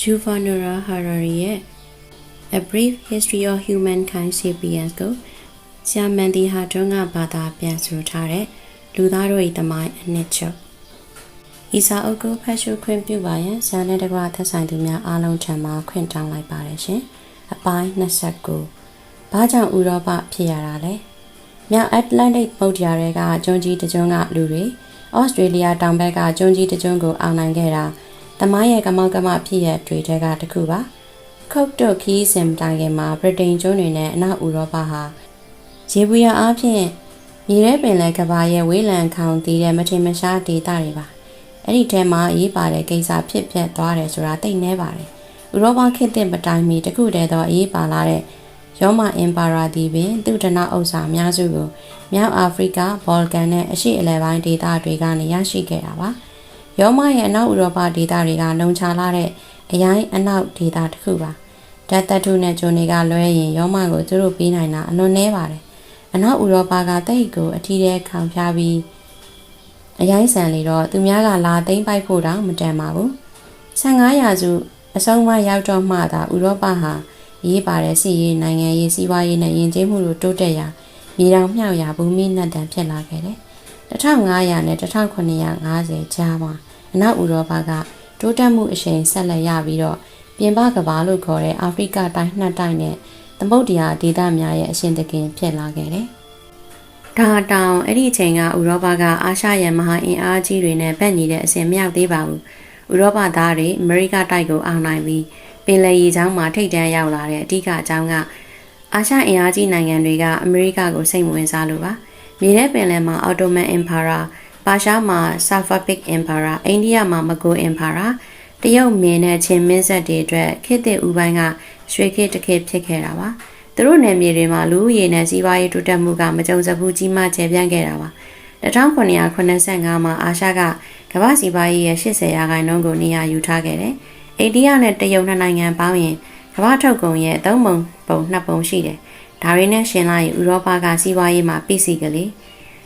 Yuval Harari ရဲ့ A Brief History of Humankind Sapiens ကိုဆရာမန်ဒီဟာတွန်းကဘာသာပြန်ဆိုထားတဲ့လူသားတို့၏တမိုင်းအနှစ်ချုပ်ဤစာအုပ်ကိုဖတ်ရှုခွင့်ပြုပါရန်ဇာနဲ့တကွသက်ဆိုင်သူများအားလုံးထံမှခွင့်တောင်းလိုက်ပါတယ်ရှင်။အပိုင်း29ဘာကြောင့်ဥရောပဖြစ်ရတာလဲ။မြောက်အတ္တလန္တိတ်ပုတ်တရားတွေကကျွန်းကြီးတကျွန်းကလူတွေဩစတြေးလျတောင်ဘက်ကကျွန်းကြီးတကျွန်းကိုအောင်နိုင်ခဲ့တာ တမိုင်းရဲ့ကမောက်ကမဖြစ်ရတွေတဲကတစ်ခုပါ။ခုတ်တုတ်ခီးစင်တိုင်ကမှာဗြိတိန်ကျွန်းတွေနဲ့အနောက်ဥရောပဟာရေဘူးရအားဖြင့်မြေထဲပင်လယ်ကဘာရဲ့ဝေးလံခေါင်တည်တဲ့မထင်မရှားဒေသတွေပါ။အဲ့ဒီထဲမှာအရေးပါတဲ့ကိစ္စဖြစ်ပျက်သွားတယ်ဆိုတာသိနေပါတယ်။ဥရောပခေတ်သစ်ပတိုင်းမီတခုတည်းသောအရေးပါလာတဲ့ရောမအင်ပါရာသည်ပင်သူဒနာဥစ္စာအများစုကိုမြောက်အာဖရိက၊ဘော်လကန်နဲ့အရှေ့အလယ်ပိုင်းဒေသတွေကနေရရှိခဲ့တာပါ။ ရောမရဲ့အနောက်ဥရောပဒေသတွေကလုံခြားလာတဲ့အရိုင်းအနောက်ဒေသတစ်ခုပါ။ဓာတ်တတုနဲ့ဂျွန်တွေကလွဲရင်ရောမကိုသူတို့ပြီးနိုင်တာအလွန်နှဲပါတယ်။အနောက်ဥရောပကတိတ်ကိုအထီးထဲခံဖျားပြီးအရိုင်းဆန်လေတော့သူများကလာသိမ့်ပိုက်ဖို့တောင်မတန်ပါဘူး15ရာစုအဆုံးမရောက်တော့မှသာဥရောပဟာရေးပါတဲ့စီရေးနိုင်ငံရေးစီးပွားရေးနဲ့ယဉ်ကျေးမှုတို့တိုးတက်ရာမြေတောင်မြောက်ရာဘူမိနတ်တန်ဖြစ်လာခဲ့တယ်1500နဲ့1950ကြားမှာ အနောက်ဥရောပကတိုးတက်မှုအရှိန်ဆက်လက်ရပြီးတော့ပြင်ပကမ္ဘာလို့ခေါ်တဲ့အာဖရိကတိုင်းနှစ်တိုင်းနဲ့သမုဒ္ဒရာဒေသများရဲ့အရှင်သခင်ဖြစ်လာခဲ့တယ်။ဒါတောင်အဲ့ဒီအချိန်ကဥရောပကအာရှရဲ့မဟာအင်အားကြီးတွေနဲ့ပတ်ညီတဲ့အဆင့်မရောက်သေးပါဘူး။ဥရောပသားတွေအမေရိကတိုက်ကိုအောင်နိုင်ပြီးပင်လယ်ရေချောင်းမှာထိပ်တန်းရောက်လာတဲ့အဓိကအကြောင်းကအာရှအင်အားကြီးနိုင်ငံတွေကအမေရိကကိုစိတ်ဝင်စားလို့ပါ။မြေထဲပင်လယ်မှာ Ottoman Empire ပါရှား မှာ Safavid Empire အိန္ဒိယမှာ Mughal Empire တရုတ်မင်းနဲ့ချင်းမင်းဆက်တွေအတွက်ခေတ်သစ်ဦးပိုင်းကရွှေခေတ်တစ်ခေတ်ဖြစ်ခဲ့တာပါသူတို့နယ်မြေတွေမှာလူဦးရေနဲ့စီးပွားရေးတိုးတက်မှုကမကြုံစဘူးကြီးမားကျယ်ပြန့်ခဲ့တာပါ1985မှာအာရှကကမ္ဘာစီးပွားရေးရဲ့80ရာခိုင်နှုန်းကိုနေရာယူထားခဲ့တယ်အိန္ဒိယနဲ့တရုတ်နှစ်နိုင်ငံပေါင်းရင်ကမ္ဘာထုတ်ကုန်ရဲ့သုံးပုံပုံနှစ်ပုံရှိတယ်ဒါတွေနဲ့ရှင်လိုက်ဥရောပကစီးပွားရေးမှာပြည့်စည်ကလေး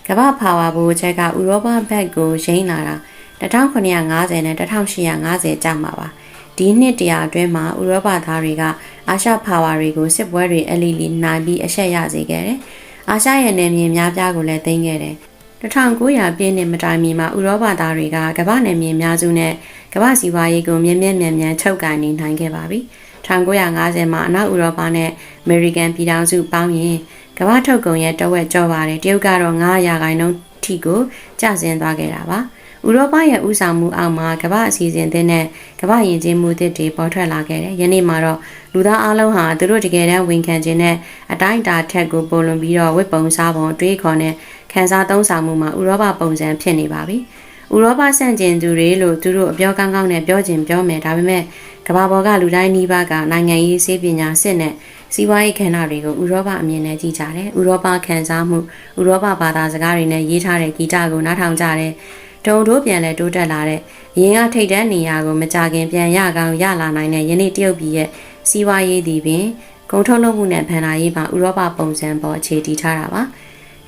ကမ္ဘာဖာဝါဘိုးချက်ကဥရောပဘက်ကိုရင်းလာတာ1950နဲ့1850ကျမှပါဒီနှစ်တရာအတွင်းမှာဥရောပသားတွေကအာရှဖာဝါတွေကိုစစ်ပွဲတွေအလီလီနိုင်ပြီးအဆက်ရစေခဲ့တယ်။အာရှရဲ့နယ်မြေများပြားကိုလည်းသိမ်းခဲ့တယ်။1900ပြည့်နှစ်မတိုင်မီမှာဥရောပသားတွေကကမ္ဘာနယ်မြေများစုနဲ့ကမ္ဘာစီးပွားရေးကိုမြင့်မြတ်မြန်မြန်ချုပ်ကိုင်နေနိုင်ခဲ့ပါပြီ။1950မှာအနောက်ဥရောပနဲ့အမေရိကန်ပြည်ထောင်စုပေါင်းရင် ကမ္ဘာထုတ်ကုန်ရဲ့တဝက်ကျော်ပါတယ်တရုတ်ကတော့900ရာခိုင်နှုန်းထိကိုကျဆင်းသွားခဲ့တာပါ။ဥရောပရဲ့ဥဆောင်မှုအောက်မှာကမ္ဘာအစီအစဉ်တဲ့နဲ့ကမ္ဘာယဉ်ကျေးမှုသစ်တွေပေါ်ထွက်လာခဲ့တယ်။ယနေ့မှာတော့လူသားအလုံးဟာသူတို့တကယ်တမ်းဝန်ခံခြင်းနဲ့အတိုင်းအတာထက်ကိုပိုလွန်ပြီးတော့ဝိပုံစားပုံတွေးခေါ်နဲ့ခံစားသုံးဆောင်မှုမှာဥရောပပုံစံဖြစ်နေပါပြီ။ဥရောပဆန့်ကျင်သူတွေလို့သူတို့အပြောကောင်းကောင်းနဲ့ပြောခြင်းပြောမယ်ဒါပေမဲ့ကမ္ဘာပေါ်ကလူတိုင်းနှီးပါးကနိုင်ငံရေးစေပညာစစ်နဲ့ စီးပွားရေးခန္ဓာတွေကိုဥရောပအမြင်နဲ့ကြည့်ကြတယ်။ဥရောပခံစားမှုဥရောပဘာသာစကားတွေနဲ့ရေးထားတဲ့ဂီတကိုနားထောင်ကြတယ်။ဒုံတို့ပြန်လဲတိုးတက်လာတဲ့အရင်ကထိတ်တန်းနေရာကိုမကြခင်ပြန်ရကောင်းရလာနိုင်တဲ့ယနေ့တရုတ်ပြည်ရဲ့စီးပွားရေးသည်ပင်ကုန်ထုတ်လုပ်မှုနဲ့ဗန်နာရေးမှာဥရောပပုံစံပေါ်အခြေတည်ထားတာပါ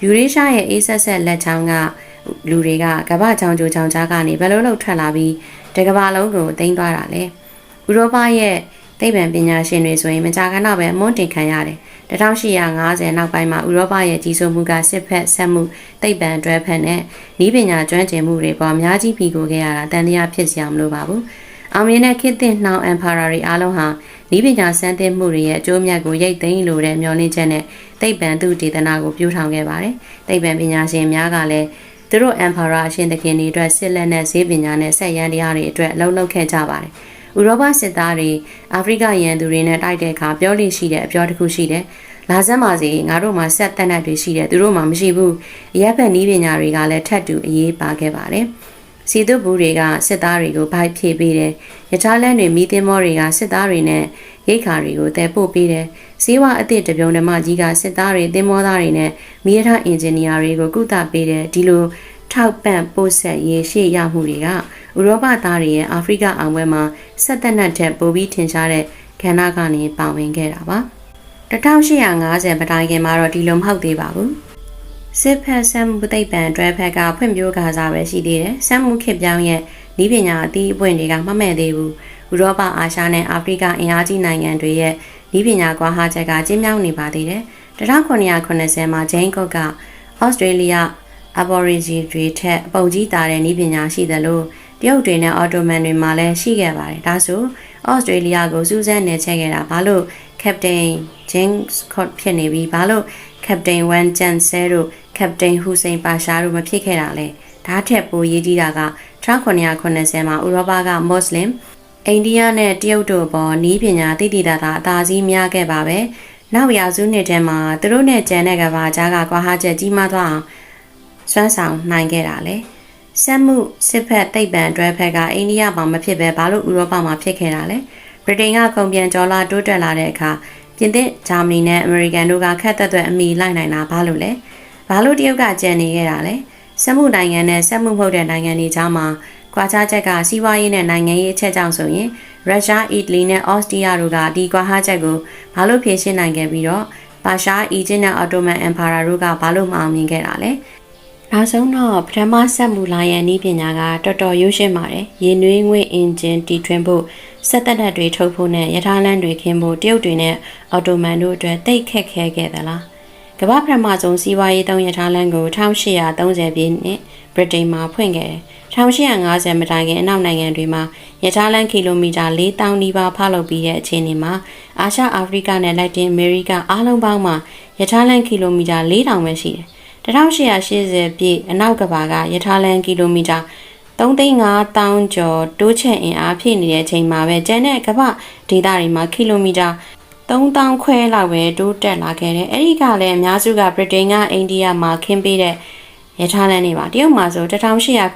ယူရေးရှားရဲ့အေးဆက်ဆက်လက်ချောင်းကလူတွေကကမ္ဘာချောင်းကြိုချောင်းကြားကနေဘယ်လိုလုပ်ထွက်လာပြီးတကဘာလုံးကိုသိမ်းသွားတာလဲဥရောပရဲ့ သိပ္ပံပညာရှင်တွေဆိုရင်မကြာခဏပဲအမွန်းတင်ခံရတယ်1850နောက်ပိုင်းမှာဥရောပရဲ့ကြီးစိုးမှုကစစ်ဖက်ဆက်မှုသိပ္ပံတွဲဖက်နဲ့ဤပညာကျွမ်းကျင်မှုတွေပေါ်အများကြီးပြီးကိုခဲ့ရတာတန်တရားဖြစ်စရာမလိုပါဘူး။အောင်မြင်တဲ့ခေတ်သစ်နှောင်အမ်ပါရာတွေအားလုံးဟာဤပညာစမ်းသစ်မှုတွေရဲ့အကျိုးမြတ်ကိုရိတ်သိမ်းလိုတဲ့မျှော်လင့်ချက်နဲ့သိပ္ပံသူတေသနာကိုပြုထောင်ခဲ့ပါတယ်။သိပ္ပံပညာရှင်များကလည်းသူတို့အမ်ပါရာအရှင်သခင်တွေအတွက်စစ်လက်နဲ့ဈေးပညာနဲ့ဆက်ရန်တရားတွေအတွက်အလုံးလုံးခဲ့ကြပါတယ်။ ဥရောပစစ်သားတွေအာဖရိကရန်သူတွေနဲ့တိုက်တဲ့အခါပြောလို့ရှိတဲ့အပြောတစ်ခုရှိတယ်။လာစမ်းပါစေငါတို့မှာဆက်တက်နတ်တွေရှိတယ်သူတို့မှာမရှိဘူး။အရက်ဖက်နီးပညာတွေကလည်းထပ်တူအရေးပါခဲ့ပါတယ်။စီတုဘူးတွေကစစ်သားတွေကိုဗိုက်ဖြေပေးတယ်။ရထားလမ်းတွေမိသင်းမောတွေကစစ်သားတွေနဲ့ရိတ်ခါတွေကိုတဲပို့ပေးတယ်။ဈေးဝအသစ်တပြုံဓမ္မကြီးကစစ်သားတွေသင်းမောသားတွေနဲ့မီးရထားအင်ဂျင်နီယာတွေကိုကုသပေးတယ်။ဒီလို ထောက်ပံ့ပို့ဆက်ရေးရှေ့ရမှုတွေကဥရောပသားတွေရဲ့အာဖရိကအောင်ပွဲမှာဆက်သက်နတ်ထက်ပိုပြီးထင်ရှားတဲ့ကဏ္ဍကနေပါဝင်ခဲ့တာပါ1850ပတိုင်းခင်မှာတော့ဒီလိုမဟုတ်သေးပါဘူးစစ်ဖက်ဆမ်မှုသိပ္ပံတွဲဖက်ကဖွံ့ဖြိုးကားစားပဲရှိသေးတယ်ဆမ်မှုခေပြောင်းရဲ့ဤပညာအသီးအပွင့်တွေကမမဲ့သေးဘူးဥဥရောပအာရှနဲ့အာဖရိကအင်အားကြီးနိုင်ငံတွေရဲ့ဤပညာကွာဟချက်ကကျင်းမြောင်းနေပါသေးတယ်1980မှာဂျိန်းကုတ်ကဩစတြေးလျ Aborigine တွေထက်အပုံကြီးတာတဲ့ဤပညာရှိသလိုတရုတ်တွေနဲ့အော်တိုမန်တွေမှာလည်းရှိခဲ့ပါတယ်ဒါဆိုဩစတြေးလျကိုစူးစမ်းနေချက်ခဲ့တာဘာလို့ Captain James Scott ဖြစ်နေပြီးဘာလို့ Captain Wan Chansel တို့ Captain Hussein Pasha တို့မဖြစ်ခဲ့တာလဲဒါထက်ပိုရေးကြီးတာက1980မှာဥရောပကမွတ်စလင်အိန္ဒိယနဲ့တရုတ်တို့ပေါ်နီးပညာသိတိသာသာအသာစီးများခဲ့ပါပဲနောက်ရာစုနှစ်ထဲမှာသူတို့နဲ့ကျန်တဲ့ကဘာကြားကကွာဟချက်ကြီးမားသွားအောင် စွမ်းဆောင်နိုင်ခဲ့တာလေစက်မှုစစ်ဖက်တိတ်ပံတွဲဖက်ကအိန္ဒိယမှာမဖြစ်ပဲဘာလို့ဥရောပမှာဖြစ်ခဲ့တာလဲဗြိတိန်ကကုန်ပြန်ကျော်လာတိုးတက်လာတဲ့အခါပြင်သစ်ဂျာမနီနဲ့အမေရိကန်တို့ကခက်သက်သက်အမိလိုက်နိုင်တာဘာလို့လဲဘာလို့တရုတ်ကကြံနေခဲ့တာလဲစက်မှုနိုင်ငံနဲ့စက်မှုမဟုတ်တဲ့နိုင်ငံတွေကြားမှာကွာခြားချက်ကစီးပွားရေးနဲ့နိုင်ငံရေးအချက်ကြောင့်ဆိုရင်ရုရှားအီတလီနဲ့အော်စတြီးယားတို့ကဒီကွာခြားချက်ကိုဘာလို့ဖြေရှင်းနိုင်ခဲ့ပြီးတော့ပါရှားအီဂျစ်နဲ့အော်တိုမန်အမ်ပါယာတို့ကဘာလို့မအောင်မြင်ခဲ့တာလဲ နောက်ဆုံးတော့ပထမဆက်မှုလာရန်ဤပညာကတော်တော်ရိုးရှင်းပါတယ်။ရေနွေးငွေအင်ဂျင်တီထွင်ဖို့စက်တက်တက်တွေထုတ်ဖို့နဲ့ရထားလမ်းတွေခင်းဖို့တရုတ်တွေနဲ့အော်တိုမန်တို့အတွက်တိတ်ခက်ခဲခဲ့သလား။ကမ္ဘာပထမဆုံးစီးပွားရေးသုံးရထားလမ်းကို1830ပြည့်နှစ်ဗြိတိန်မှာဖွင့်ခဲ့တယ်။1850မတိုင်ခင်အနောက်နိုင်ငံတွေမှာရထားလမ်းကီလိုမီတာ4000နီးပါးဖောက်လုပ်ပြီးတဲ့အခြေအနေမှာအာရှအာဖရိကနဲ့လက်တင်အမေရိကအားလုံးပေါင်းမှာရထားလမ်းကီလိုမီတာ4000ပဲရှိတယ်။ 1880ပြည့်အနောက်ကဘာကရထားလမ်းကီလိုမီတာ3,500ကျော်တိုးချက်အင်အားဖြည့်နေတဲ့အချိန်မှာပဲကျန်တဲ့ကမ္ဘာဒေသတွေမှာကီလိုမီတာ3000ခွဲလောက်ပဲတိုးတက်လာခဲ့တယ်။အဲဒီကလည်းအများစုကဗြိတိန်ကအိန္ဒိယမှာခင်းပေးတဲ့ရထားလမ်းတွေပါတရုတ်မှာဆို1886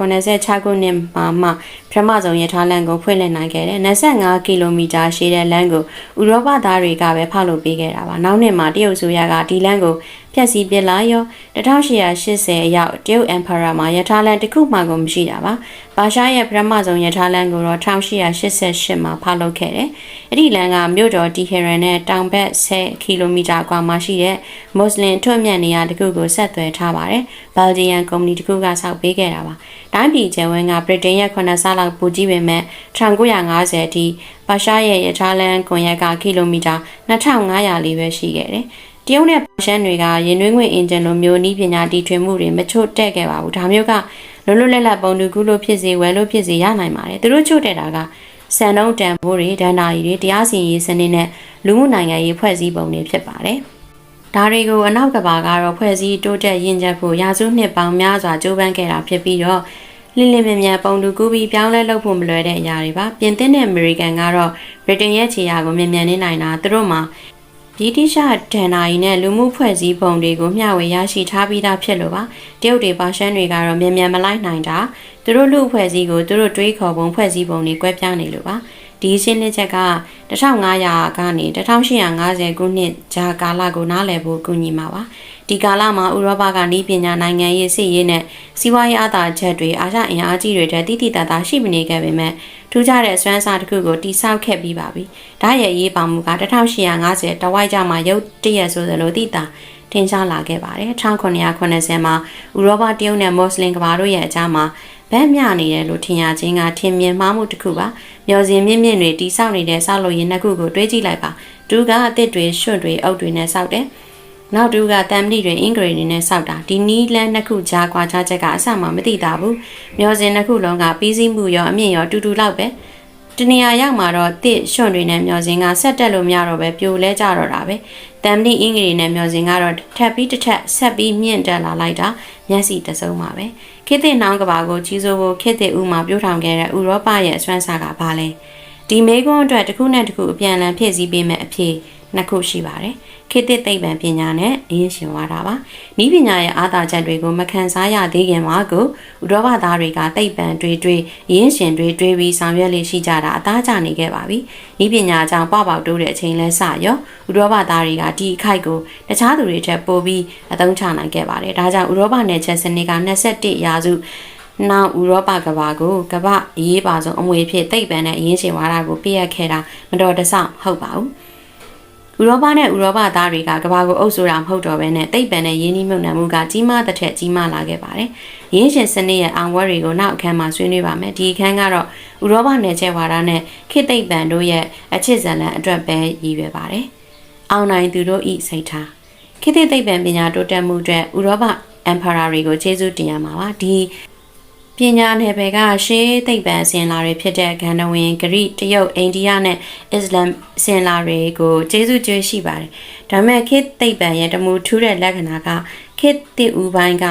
ခုနှစ်မှာမှပထမဆုံးရထားလမ်းကိုဖွင့်လှစ်နိုင်ခဲ့တယ်25ကီလိုမီတာရှည်တဲ့လမ်းကိုဥရောပသားတွေကပဲဖောက်လုပ်ပေးခဲ့တာပါနောက်နှစ်မှာတရုတ်ဆိုရကဒီလမ်းကို ဖျက်ဆီးပစ်လာရော1880အရောက်တရုတ်အမ်ပါယာမှာရထားလမ်းတစ်ခုမှကိုမရှိတာပါဘာရှားရဲ့ပထမဆုံးရထားလမ်းကိုတော့1888မှာဖောက်လုပ်ခဲ့တယ်အဲ့ဒီလမ်းကမြို့တော်တီဟီရန်နဲ့တောင်ဘက်10ကီလိုမီတာကွာမှာရှိတဲ့မွတ်စလင်ထွတ်မြတ်နေရာတစ်ခုကိုဆက်သွယ်ထားပါတယ်ဘယ်လ်ဂျီယန်ကုမ္ပဏီတစ်ခုကဆောက်ပေးခဲ့တာပါတိုင်းပြည်ကျယ်ဝန်းကဗြိတိန်ရဲ့9ဆလောက်ပိုကြီးပေမဲ့1950အထိဘာရှားရဲ့ရထားလမ်းကွန်ရက်ကကီလိုမီတာ2500လေးပဲရှိခဲ့တယ်။ တရုတ်နဲ့ပါရှန်တွေကရင်နှွေးငွေအင်ဂျင်လိုမျိုးနီးပညာတီထွင်မှုတွေမချို့တက်ခဲ့ပါဘူး။ဒါမျိုးကလွတ်လွတ်လပ်လပ်ပုံတူကူလို့ဖြစ်စေဝယ်လို့ဖြစ်စေရနိုင်ပါတယ်။သူတို့ချို့တက်တာကစံနှုန်းတန်ဖိုးတွေဒဏ္ဍာရီတွေတရားစီရင်ရေးစနစ်နဲ့လူမှုနိုင်ငံရေးဖွဲ့စည်းပုံတွေဖြစ်ပါတယ်။ဒါတွေကိုအနောက်ကဘာကတော့ဖွဲ့စည်းတိုးတက်ရင့်ကျက်ဖို့ရာစုနှစ်ပေါင်းများစွာကြိုးပမ်းခဲ့တာဖြစ်ပြီးတော့လင်းလင်းမြမြပုံတူကူးပြီးပြောင်းလဲလုပ်ဖို့မလွယ်တဲ့အရာတွေပါပြင်သစ်နဲ့အမေရိကန်ကတော့ဗြိတိန်ရဲ့ခြေရာကိုမြန်မြန်နေနိုင်တာသူတို့မှာ ဒီတိရှဒန်နာရီနဲ့လူမှုဖွဲ့စည်းပုံတွေကိုမျှဝေရရှိထားပြီးသားဖြစ်လို့ပါတရုတ်တွေပါရှမ်းတွေကတော့မြန်မြန်မလိုက်နိုင်တာသူတို့လူဖွဲ့စည်းကိုသူတို့တွေးခေါ်ပုံဖွဲ့စည်းပုံတွေကွဲပြားနေလို့ပါဒီရှင်းလင်းချက်က1500ကနေ1850ခုနှစ်ကြာကာလကိုနားလည်ဖို့ကူညီမှာပါ ဒီကာလမှာဥရောပကနီးပညာနိုင်ငံရေးစစ်ရေးနဲ့စီးပွားရေးအသာချက်တွေအာရှအင်အားကြီးတွေတဲ့တိတိတတ်တာရှိမနေခဲ့ပေမဲ့ထူးခြားတဲ့စွမ်းစားတစ်ခုကိုတိစောက်ခဲ့ပြီးပါပြီ။ဒါရဲ့ရေးပါမှုက1850တဝိုက်ကြမှာရုတ်တရက်ဆိုသလိုတိတာထင်ရှားလာခဲ့ပါတယ်1980မှာဥရောပတရုတ်နဲ့မွတ်စလင်ကဘာတို့ရဲ့အကြားမှာဗန်းမြနေတယ်လို့ထင်ရခြင်းကထင်မြင်မှားမှုတစ်ခုပါမျော်စင်မြင့်မြင့်တွေတိစောက်နေတဲ့ဆောက်လို့ရင်နှစ်ခုကိုတွေးကြည့်လိုက်ပါတူကအစ်စ်တွေရွှွန့်တွေအုပ်တွေနဲ့ဆောက်တယ် နောက်တူကတမ်မလီတွေအင်္ဂရိတွေနဲ့စောက်တာဒီနီးလန်းနှစ်ခုကြားကွာခြားချက်ကအဆမှမသိတာဘူးမျောစင်နှစ်ခုလုံးကပြီးစည်းမှုရောအမြင့်ရောတူတူလောက်ပဲတနေရာရောက်မှာတော့တစ်ရွှွန့်တွေနဲ့မျောစင်ကဆက်တက်လို့မရတော့ပဲပြိုလဲကြတော့တာပဲတမ်မလီအင်္ဂရိနဲ့မျောစင်ကတော့ထပ်ပြီးတစ်ထပ်ဆက်ပြီးမြင့်တက်လာလိုက်တာမျက်စိတစုံပါပဲခေတ်သစ်နောင်ကဘာကိုကြီးစိုးဖို့ခေတ်သစ်ဦးမှာပြိုးထောင်ခဲ့တဲ့ဥရောပရဲ့အစွမ်းစားကဘာလဲဒီမေကွန်းအတွက်တစ်ခုနဲ့တစ်ခုအပြန်အလှန်ဖြည့်ဆည်းပေးမဲ့အဖြစ် နှစ်ခုရှိပါတယ်ခေတ်သစ်သိပ္ပံပညာနဲ့အရင်ရှင်သွားတာပါဤပညာရဲ့အားသာချက်တွေကိုမခံစားရသေးခင်မှာကိုဥရောပသားတွေကသိပ္ပံတွေးတွေးရင်းရှင်တွေးတွေးပြီးဆောင်ရွက်လေးရှိကြတာအသားကျနေခဲ့ပါပြီဤပညာကြောင့်ပပတိုးတဲ့အချိန်လဲစရောဥရောပသားတွေကဒီအခိုက်ကိုတခြားသူတွေထက်ပိုပြီးအသုံးချနိုင်ခဲ့ပါတယ်ဒါကြောင့်ဥရောပနယ်ချက်စနစ်က21ရာစုနောက်ဥရောပကဘာကိုကဘာအရေးပါဆုံးအမွေဖြစ်သိပ္ပံနဲ့အရင်းရှင်ဝါဒကိုပြည့်ရခဲ့တာမတော်တဆဟုတ်ပါဘူး ဥဥရောပနဲ့ဥရောပသားတွေကကမ္ဘာကိုအုပ်စိုးတာမဟုတ်တော့ဘဲနဲ့သိပ္ပံနဲ့ယင်းနှိမ့်မြုပ်နှံမှုကကြီးမားတဲ့ထက်ကြီးမားလာခဲ့ပါတယ်။ရင်းရှင်စနစ်ရဲ့အောင်ဝဲတွေကိုနောက်အခန်းမှာဆွေးနွေးပါမယ်။ဒီအခန်းကတော့ဥရောပနယ်ချဲဝါဒနဲ့ခေတ်သိပ္ပံတို့ရဲ့အချစ်ဇလံအတွက်ပဲရည်ရွယ်ပါတယ်။အောင်နိုင်သူတို့ဤစိတ်ထားခေတ်သိပ္ပံပညာတိုးတက်မှုအတွက်ဥရောပ emperor တွေကိုကျေးဇူးတင်ရမှာပါ။ဒီ ပညာနယ်ပယ်ကရှေးသိပ္ပံအစဉ်လာတွေဖြစ်တဲ့ဂန္ဓဝင်ဂရိတရုတ်အိန္ဒိယနဲ့အစ္စလမ်အစဉ်လာတွေကိုကျေးဇူးကျွေးရှိပါတယ်။ဒါပေမဲ့ခေတ်သိပ္ပံရဲ့တမူထူးတဲ့လက္ခဏာကခေတ်တိဦးပိုင်းက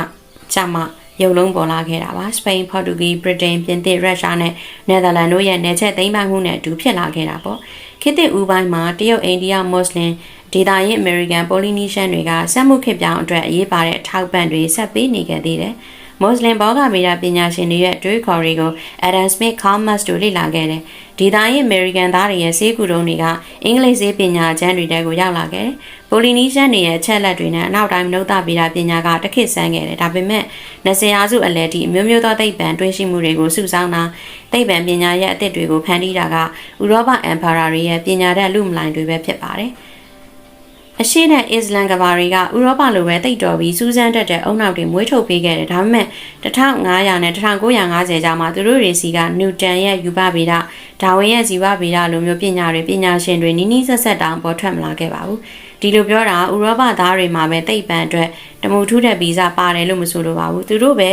ကြမှာရုပ်လုံးပေါ်လာခဲ့တာပါ။စပိန်၊ပေါ်တူဂီ၊ဗြိတိန်၊ပြင်သစ်၊ရုရှားနဲ့နယ်သာလန်တို့ရဲ့နယ်ချက်သိမ်းပိုက်မှုနဲ့အတူဖြစ်လာခဲ့တာပေါ့။ခေတ်တိဦးပိုင်းမှာတရုတ်အိန္ဒိယမွတ်စလင်ဒေသရင်းအမေရိကန်ပိုလီနီရှန်တွေကစက်မှုခေတ်ပြောင်းအတွက်အရေးပါတဲ့ထောက်ပံ့တွေဆက်ပေးနေခဲ့သေးတယ်။ မွတ်စလင်ဘောဂဗေဒပညာရှင်တွေရဲ့တွေးခေါ်တွေကို Adam Smith, Karl Marx တို့လေ့လာခဲ့တယ်။ဒီတိုင်းရဲ့ American သားတွေရဲ့ဈေးကူတုံးတွေကအင်္ဂလိပ်ဈေးပညာကျမ်းတွေတဲကိုရောက်လာခဲ့တယ်။ Polynesian တွေရဲ့အချက်လက်တွေနဲ့အနောက်တိုင်းမနုဿဗေဒပညာကတခစ်ဆန်းခဲ့တယ်။ဒါပေမဲ့20ရာစုအလယ်ထိအမျိုးမျိုးသောသိပ္ပံတွေးရှိမှုတွေကိုစုဆောင်းတာသိပ္ပံပညာရဲ့အသစ်တွေကိုဖန်တီးတာကဥရောပ Emperor တွေရဲ့ပညာတတ်လူမလိုင်တွေပဲဖြစ်ပါတယ်။ အရှိနဲ့အစ္စလမ်ကဘာတွေကဥရောပလိုပဲတိတ်တော်ပြီးစူးစမ်းတတ်တဲ့အုံနောက်တွေမွေးထုတ်ပေးခဲ့တယ်ဒါပေမဲ့1500နဲ့1950ကြားမှာသူတို့တွေစီကနျူတန်ရဲ့ယူပဗေဒဒါဝင်ရဲ့ဇီဝဗေဒလိုမျိုးပညာတွေပညာရှင်တွေနီးနီးဆက်ဆက်တောင်ပေါ်ထွက်မလာခဲ့ပါဘူး ဒီလိုပြောတာဥရောပသားတွေမှာပဲတိတ်ပံအတွက်တမူထူးတဲ့ဗီဇပါတယ်လို့မဆိုလိုပါဘူးသူတို့ပဲ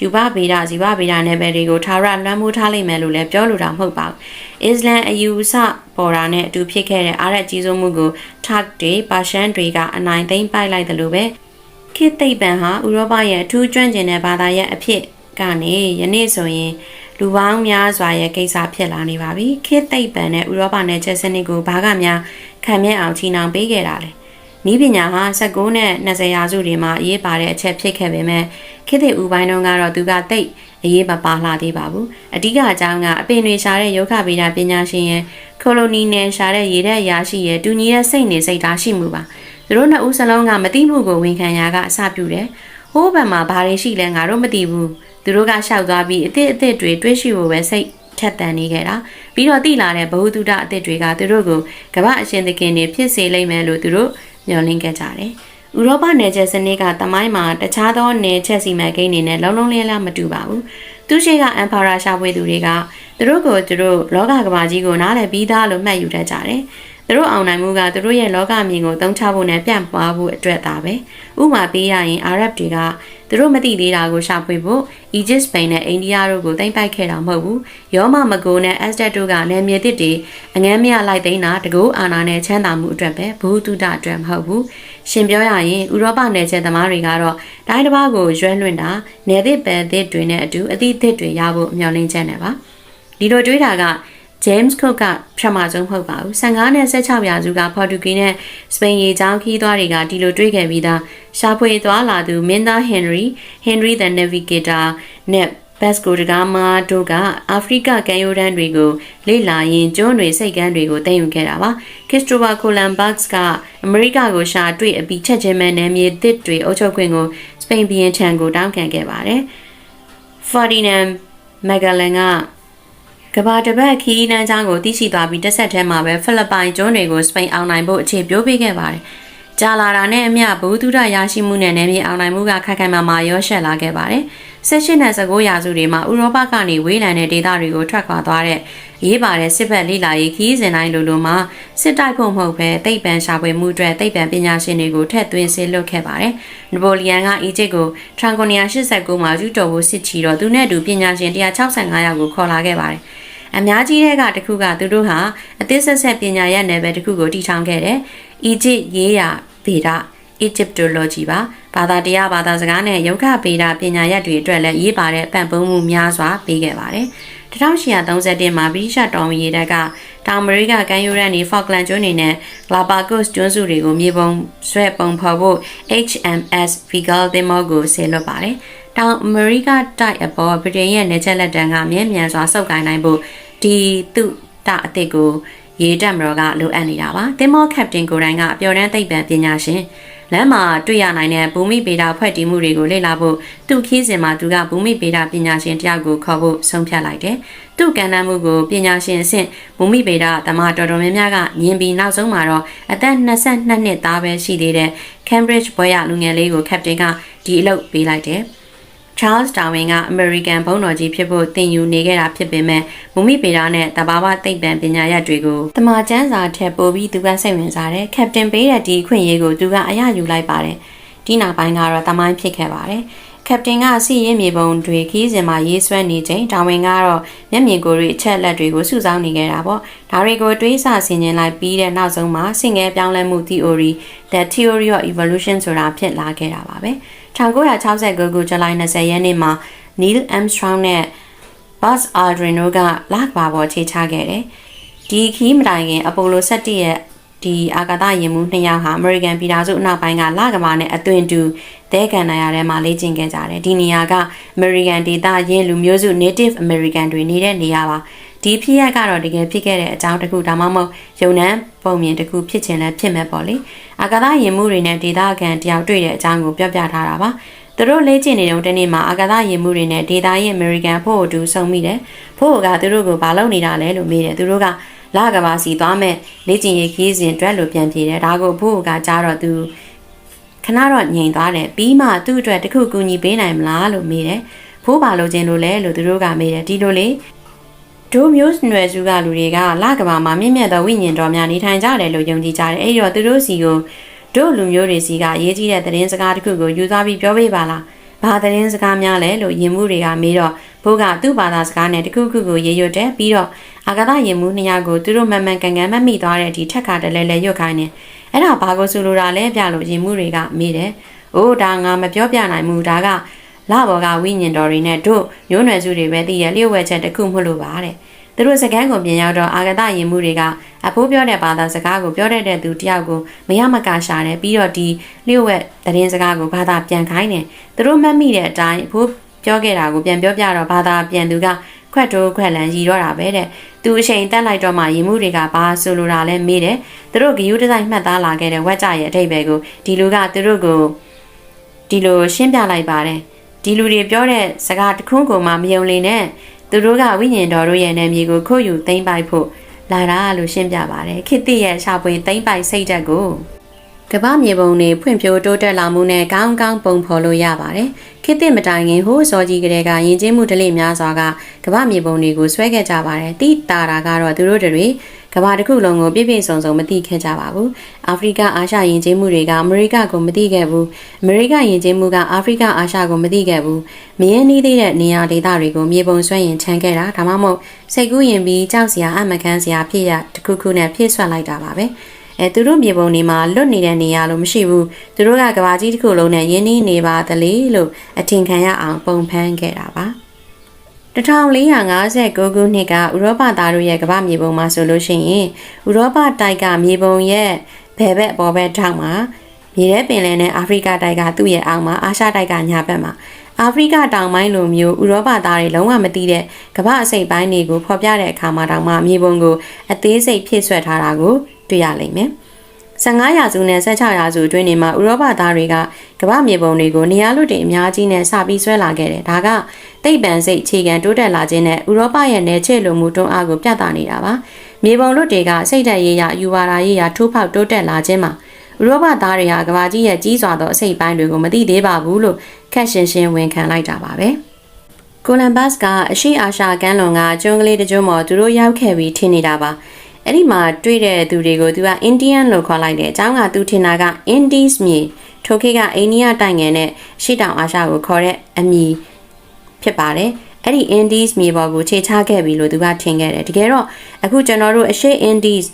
ယူပဗေဒဇီဝဗေဒနယ်ပယ်တွေကိုထာဝရလွှမ်းမိုးထားလိမ့်မယ်လို့လည်းပြောလိုတာမဟုတ်ပါဘူးအစ္စလမ်အယူဆပေါ်တာနဲ့အတူဖြစ်ခဲ့တဲ့အားရကြီးစိုးမှုကို Turk တွေပါရှန်တွေကအနိုင်သိမ်းပိုက်လိုက်တယ်လို့ပဲခေတ်သိပ္ပံဟာဥရောပရဲ့အထူးကျွမ်းကျင်တဲ့ဘာသာရဲ့အဖြစ်ကနေယနေ့ဆိုရင်လူပေါင်းများစွာရဲ့ကိစ္စဖြစ်လာနေပါပြီခေတ်သိပ္ပံနဲ့ဥရောပနယ်ချက်စနစ်ကိုဘာကများ ခံမြဲအောင်ချီနှောင်ပေးခဲ့တာလဲနီးပညာဟာ19နဲ့20ရာစုတွေမှာအရေးပါတဲ့အချက်ဖြစ်ခဲ့ပေမဲ့ခေတ်သစ်ဦးပိုင်းတုန်းကတော့သူကတိတ်အရေးမပါလှသေးပါဘူးအဓိကအကြောင်းကအပင်တွေရှာတဲ့ယောဂဗေဒပညာရှင်ရဲ့ကိုလိုနီနယ်ရှာတဲ့ရေတဲ့အရာရှိရဲ့တူညီတဲ့စိတ်နေစိတ်ထားရှိမှုပါသူတို့နှစ်ဦးစလုံးကမတိမှုကိုဝန်ခံရာကအစပြုတယ်ဟိုးဘက်မှာဘာတွေရှိလဲငါတို့မသိဘူးသူတို့ကရှောက်သွားပြီးအစ်စ်အစ်စ်တွေတွေးရှိဖို့ပဲစိတ် ထက်တန်နေခဲ့တာပြီးတော့တိလာတဲ့ဘဝတုဒအစ်စ်တွေကသူတို့ကိုကမ္ဘာအရှင်သခင်တွေဖြစ်စေလိမ့်မယ်လို့သူတို့မျှော်လင့်ခဲ့ကြတယ်ဥရောပနယ်ချက်စနစ်ကတမိုင်းမှာတခြားသောနယ်ချက်စီမံကိန်းတွေနဲ့လုံးလုံးလင်းလင်းမတူပါဘူး။သူရှိကအမ်ပါရာရှာဖွေသူတွေကသူတို့ကိုသူတို့လောကကမ္ဘာကြီးကိုနားလည်ပြီးသားလို့မှတ်ယူတတ်ကြတယ်။သူတို့အောင်နိုင်မှုကသူတို့ရဲ့လောကမြင်ကိုသုံးချဖို့နဲ့ပြန့်ပွားဖို့အတွက်သာပဲဥမာပေးရရင်အာရပ်တွေက သူတို့မသိသေးတာကိုရှာဖွေဖို့အီဂျစ်စပိန်နဲ့အိန္ဒိယတို့ကိုသိမ်းပိုက်ခဲ့တာမဟုတ်ဘူးယောမမကိုနဲ့အက်စတက်တို့ကနယ်မြေတစ်တွေအငန်းမြလိုက်သိမ်းတာတကူအာနာနဲ့ချမ်းသာမှုအတွက်ပဲဘုဟုတုဒအတွက်မဟုတ်ဘူးရှင်ပြောရရင်ဥရောပနယ်ချဲသမားတွေကတော့တိုင်းတစ်ပါးကိုရွှဲလွှင့်တာနယ်သစ်ပယ်သစ်တွေနဲ့အတူအသည့်သစ်တွေရဖို့မျှော်လင့်ချက်နဲ့ပါဒီလိုတွေးတာက James Cook ကပထမဆုံးမဟုတ်ပါဘူး15နဲ့16ရာစုကပေါ်တူဂီနဲ့စပိန်ရေကြောင်းခီးသွားတွေကဒီလိုတွေ့ခဲ့ပြီးသားရှာဖွေသွားလာသူမင်းသား Henry Henry the Navigator နဲ့ဘက်စကိုဒဂါမာတို့ကအာဖရိကကမ်းရိုးတန်းတွေကိုလေ့လာရင်းကျွန်းတွေစိတ်ကမ်းတွေကိုသိမ်းယူခဲ့တာပါခရစ်စတိုဖာကိုလမ်ဘတ်စ်ကအမေရိကကိုရှာတွေ့အပြီးချက်ချင်းပဲနယ်မြေသစ်တွေအုပ်ချုပ်ခွင့်ကိုစပိန်ဘီယင်ထံကိုတောင်းခံခဲ့ပါတယ်ဖာဒီနန်မက်ဂလန်က ကဘာတပတ်ခီးနန်းချောင်းကိုသိရှိသွားပြီးတစ်ဆက်တည်းမှာပဲဖိလစ်ပိုင်ကျွန်းတွေကိုစပိန်အောင်နိုင်ဖို့အခြေပြိုးပေးခဲ့ပါတယ်။ကြာလာတာနဲ့အမျှဘူသူဒရရှိမှုနဲ့နယ်မြေအောင်နိုင်မှုကခိုင်ခိုင်မာမာရောရှက်လာခဲ့ပါတယ်။16နဲ့19ရာစုတွေမှာဥရောပကနေဝေးလံတဲ့ဒေသတွေကိုထွက်ခွာသွားတဲ့ရေးပါတဲ့စစ်ဘက်လိလာရေးခီးစဉ်တိုင်းလိုလိုမှာစစ်တိုက်ဖို့မဟုတ်ပဲတိတ်ပံရှာဖွေမှုအတွက်တိတ်ပံပညာရှင်တွေကိုထက်သွင်းဆေးလွတ်ခဲ့ပါတယ်။နပိုလီယန်ကအီဂျစ်ကို1989မှာယူတော်ဖို့စစ်ချီတော့သူနဲ့အတူပညာရှင်165ယောက်ကိုခေါ်လာခဲ့ပါတယ်။ အများကြီးတဲ့ကတခုကသူတို့ဟာအသစ်ဆက်ဆက်ပညာရပ်နယ်ပယ်တစ်ခုကိုတည်ထောင်ခဲ့တယ်။အီဂျစ်ရေးရာဗေဒ Egyptology ပါဘာသာတရားဘာသာစကားနဲ့ယုတ်ခဗေဒပညာရပ်တွေအတွက်လည်းရေးပါတဲ့ပံ့ပိုးမှုများစွာပေးခဲ့ပါတယ်။1831မှာဗြိတိရှတော်ဝင်ရေတပ်ကတောင်အမေရိကကမ်းရိုးတန်းနေ Falkland ကျွန်းတွေနဲ့ Galapagos ကျွန်းစုတွေကိုမြေပုံဆွဲပုံဖော်ဖို့ HMS Beagle သင်္ဘောကိုဆေလွတ်ပါတယ်။ တောင်အမေရိကတိုက်အပေါ်ဗြိတိန်ရဲ့နေချက်လက်တန်းကမြဲမြံစွာစုပ်ကိုင်းနိုင်ဖို့ဒီသူတအသစ်ကိုရေတက်မတော်ကလိုအပ်နေတာပါ။သင်္ဘောကပတင်ကိုယ်တိုင်ကပျော်တမ်းသိပ္ပံပညာရှင်လမ်းမှာတွေ့ရနိုင်တဲ့ဘူမိဗေဒဖွဲ့တည်မှုတွေကိုလေ့လာဖို့သူ့ခီးစဉ်မှာသူကဘူမိဗေဒပညာရှင်တယောက်ကိုခေါ်ဖို့ဆုံးဖြတ်လိုက်တယ်။သူ့ကဏ္ဍမှုကိုပညာရှင်အဆင့်ဘူမိဗေဒသမားတော်တော်များများကမြင်ပြီးနောက်ဆုံးမှာတော့အသက်22နှစ်သားပဲရှိသေးတဲ့ Cambridge ဘွဲရလူငယ်လေးကို Captain ကဒီအလုပ်ပေးလိုက်တယ်။ Charles Darwin ကအမေရိကန်ဘုံတော်ကြီးဖြစ်ဖို့သင်ယူနေခဲ့တာဖြစ်ပေမဲ့မူမိပေတာနဲ့တဘာဝသိပ္ပံပညာရပ်တွေကိုတမချန်းစာထက်ပိုပြီးသူကစိတ်ဝင်စားတယ်။ Captain ပေးတဲ့ဒီအခွင့်အရေးကိုသူကအရယူလိုက်ပါတယ်။ဒီနောက်ပိုင်းကတော့တမိုင်းဖြစ်ခဲ့ပါတယ်။ Captain ကစီရင်မြေပုံတွေခီးစဉ်မှာရေးဆွဲနေချိန်တာဝန်ကတော့မျက်မြင်ကိုယ်တွေအချက်လက်တွေကိုစုဆောင်းနေခဲ့တာပေါ့။ဒါတွေကိုတွေးဆဆင်ခြင်လိုက်ပြီးတဲ့နောက်ဆုံးမှာစင်ငယ်ပြောင်းလဲမှု theory the theory of evolution ဆိုတာဖြစ်လာခဲ့တာပါပဲ။ 1969ခုဇူလိုင်20ရက်နေ့မှာ Neil Armstrong နဲ့ Buzz Aldrin တို့ကလကဘာပေါ်ခြေချခဲ့တယ်။ဒီခီးမတိုင်ခင်အပိုလို17ရဲ့ဒီအာကာသယာဉ်မှူးနှစ်ယောက်ဟာ American ပြည်ထောင်စုအနောက်ပိုင်းကလကဘာနဲ့အသွင်တူသဲကန်နိုင်ရထဲမှာလေ့ကျင့်ခဲ့ကြတယ်။ဒီနေရာက American ဒေသရင်းလူမျိုးစု Native American တွေနေတဲ့နေရာပါ။ ဒီဖြစ်ရပ်ကတော့တကယ်ဖြစ်ခဲ့တဲ့အကြောင်းတစ်ခုဒါမှမဟုတ်ယုံနှံပုံမြင်တစ်ခုဖြစ်ချင်လည်းဖြစ်မဲ့ပေါ့လေအာကာသယဉ်မှုတွေနဲ့ဒေတာခံတယောက်တွေ့တဲ့အကြောင်းကိုပြောပြထားတာပါသူတို့လေ့ကျင့်နေတုန်းတနေ့မှာအာကာသယဉ်မှုတွေနဲ့ဒေတာရဲ့အမေရိကန်ဖို့အတူဆုံမိတယ်ဖို့ကသူတို့ကိုဘာလုပ်နေတာလဲလို့မေးတယ်သူတို့ကလာကဘာစီသွားမဲ့လေ့ကျင့်ရေးခီးစဉ်အတွက်လို့ပြန်ပြေတယ်ဒါကိုဖို့ကကြားတော့သူခဏတော့ငြိမ်သွားတယ်ပြီးမှသူ့အတွက်တခုကူညီပေးနိုင်မလားလို့မေးတယ်ဖိုးပါလို့ခြင်းလို့လဲလို့သူတို့ကမေးတယ်ဒီလိုလေ ဒိုမျိုးနွယ်စုကလူတွေကလကဘာမှာမြင့်မြတ်သောဝိညာဉ်တော်များနေထိုင်ကြတယ်လို့ယုံကြည်ကြတယ်အဲ့တော့သူတို့စီကိုတို့လူမျိုးတွေစီကရေးကြီးတဲ့သတင်းစကားတစ်ခုကိုယူသွားပြီးပြောပေးပါလားဘာသတင်းစကားများလဲလို့ယင်မှုတွေကမေးတော့ဘိုးကသူ့ဘာသာစကားနဲ့တခုခုကိုရေးရွတ်တယ်ပြီးတော့အာဂါသယင်မှုနှစ်ယောက်ကိုသူတို့မှန်မှန်ကန်ကန်မှတ်မိသွားတဲ့ဒီထက်ခါတလဲလဲရွတ်ခိုင်းနေအဲ့ဒါဘာကိုဆိုလိုတာလဲပြလို့ယင်မှုတွေကမေးတယ်အိုးဒါငါမပြောပြနိုင်ဘူးဒါက လဘော်ကဝိညာဉ်တော်တွေနဲ့တို့မျိုးနွယ်စုတွေပဲသိရလျှို့ဝှက်ချက်တစ်ခုမဟုတ်လို့ပါတဲ့သူတို့စကန်းကိုပြင်ရောက်တော့အာဂတရင်မှုတွေကအဖိုးပြောတဲ့ဘာသာစကားကိုပြောတတ်တဲ့သူတယောက်ကိုမရမကရှာတယ်ပြီးတော့ဒီလျှို့ဝှက်သတင်းစကားကိုဘာသာပြန်ခိုင်းတယ်သူတို့မှတ်မိတဲ့အတိုင်းအဖိုးပြောခဲ့တာကိုပြန်ပြောပြတော့ဘာသာပြန်သူကခွက်တိုးခွက်လန်ရည်တော့တာပဲတဲ့သူအချိန်တက်လိုက်တော့မှရင်မှုတွေကဘာဆိုလိုတာလဲမေးတယ်သူတို့ဂယူးဒီဇိုင်းမှတ်သားလာခဲ့တဲ့ဝက်ကြရဲ့အထိပ်ပဲကိုဒီလူကသူတို့ကိုဒီလိုရှင်းပြလိုက်ပါတယ် ဒီလူတွေပြောတဲ့စကားတခုကိုမှမယုံလေနဲ့သူတို့ကဝိညာဉ်တော်တို့ရဲ့နာမည်ကိုခုတ်ယူသိမ့်ပိုက်ဖို့လာတာလို့ရှင်းပြပါတယ်ခေတ္တရဲ့ရှာဖွေသိမ့်ပိုက်စိတ်ဓာတ်ကိုကမ္ဘာမြေပုံတွေဖွံ့ဖြိုးတိုးတက်လာမှုနဲ့ကောင်းကောင်းပုံဖော်လို့ရပါတယ်ခေတ္တမတိုင်ခင်ဟိုးစောကြီးကလေးကယဉ်ကျေးမှုဒလိများစွာကကမ္ဘာမြေပုံတွေကိုဆွဲခဲ့ကြပါတယ်တိတာတာကတော့သူတို့တွေ ကဘာတစ်ခုလုံးကိုပြည့်ပြည့်စုံစုံမသိခဲ့ကြပါဘူးအာဖရိကအာရှယဉ်ကျေးမှုတွေကအမေရိကကိုမသိခဲ့ဘူးအမေရိကယဉ်ကျေးမှုကအာဖရိကအာရှကိုမသိခဲ့ဘူးမင်းနီးသေးတဲ့နေရာဒေသတွေကိုမြေပုံဆွဲရင်ခြံခဲ့တာဒါမှမဟုတ်စိတ်ကူးရင်ပြီးကြောက်စရာအမခန်းစရာဖြစ်ရတခုခုနဲ့ဖြည့်ဆွတ်လိုက်တာပါပဲအဲသူတို့မြေပုံတွေမှာလွတ်နေတဲ့နေရာလို့မရှိဘူးသူတို့ကကဘာကြီးတစ်ခုလုံးနဲ့ရင်းနှီးနေပါသလေလို့အထင်ခံရအောင်ပုံဖမ်းခဲ့တာပါ 1459ခုနှစ်ကဥရောပသားတို့ရဲ့ကမ္ဘာမြေပုံမှာဆိုလို့ရှိရင်ဥရောပတိုက်ကမြေပုံရဲ့ဘယ်ဘက်ပေါ်ဘက်ထောက်မှာမြေထဲပင်လယ်နဲ့အာဖရိကတိုက်ကသူ့ရဲ့အောက်မှာအာရှတိုက်ကညာဘက်မှာအာဖရိကတောင်ပိုင်းလိုမျိုးဥရောပသားတွေလုံးဝမသိတဲ့ကမ္ဘာအစိပ်ပိုင်းတွေကိုဖော်ပြတဲ့အခါမှာတောင်မှမြေပုံကိုအသေးစိတ်ဖြည့်ဆွတ်ထားတာကိုတွေ့ရလိမ့်မယ်။ 15ရာစုနဲ့16ရာစုအတွင်းနေမှာဥရောပသားတွေကကမ္ဘာမြေပုံတွေကိုနေရာလွတ်တွေအများကြီးနဲ့စပြီးဆွဲလာခဲ့တယ်။ဒါကတိတ်ပံစိတ်အခြေခံတိုးတက်လာခြင်းနဲ့ဥရောပရဲ့နယ်ချဲ့လိုမှုတွန်းအားကိုပြသနေတာပါ။မြေပုံလွတ်တွေကစိတ်ဓာတ်ရေးရာယူဝါဒရေးရာထိုးဖောက်တိုးတက်လာခြင်းမှာဥရောပသားတွေဟာကမ္ဘာကြီးရဲ့ကြီးစွာသောအစိတ်ပိုင်းတွေကိုမသိသေးပါဘူးလို့ခက်ရှင်းရှင်းဝန်ခံလိုက်တာပါပဲ။ကိုလံဘတ်စ်ကအရှိအာရှကမ်းလွန်ကကျွန်းကလေးတကျွန်းပေါ်သူတို့ရောက်ခဲ့ပြီးထင်နေတာပါ။ အဲ့ဒီမှာတွေ့တဲ့သူတွေကိုသူက Indian လို့ခေါ်လိုက်တယ်အကြောင်းကသူထင်တာက Indies မြေထိုခေတ်ကအိန္ဒိယနိုင်ငံနဲ့ရှေ့တောင်အာရှကိုခေါ်တဲ့အမည်ဖြစ်ပါတယ်အဲ့ဒီ Indies မြေပေါ်ကိုခြေချခဲ့ပြီလို့သူကထင်ခဲ့တယ်တကယ်တော့အခုကျွန်တော်တို့အရှေ့ Indies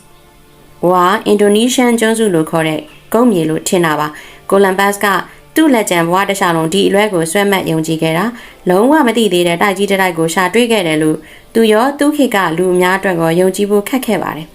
ဝါ Indonesian ကျွန်းစုလို့ခေါ်တဲ့ကုန်းမြေလို့ထင်တာပါကိုလံဘတ်က သူ့လက်ကျန်ဘဝတစ်လျှောက်လုံးဒီအလွဲကိုဆွဲမှတ်ယုံကြည်ခဲ့တာလုံးဝမသိသေးတဲ့တိုက်ကြီးတိုက်ကိုရှာတွေ့ခဲ့တယ်လို့သူရောသူခေတ်ကလူအများအတွက်ကိုယုံကြည်ဖို့ခက်ခဲ့ပါတယ်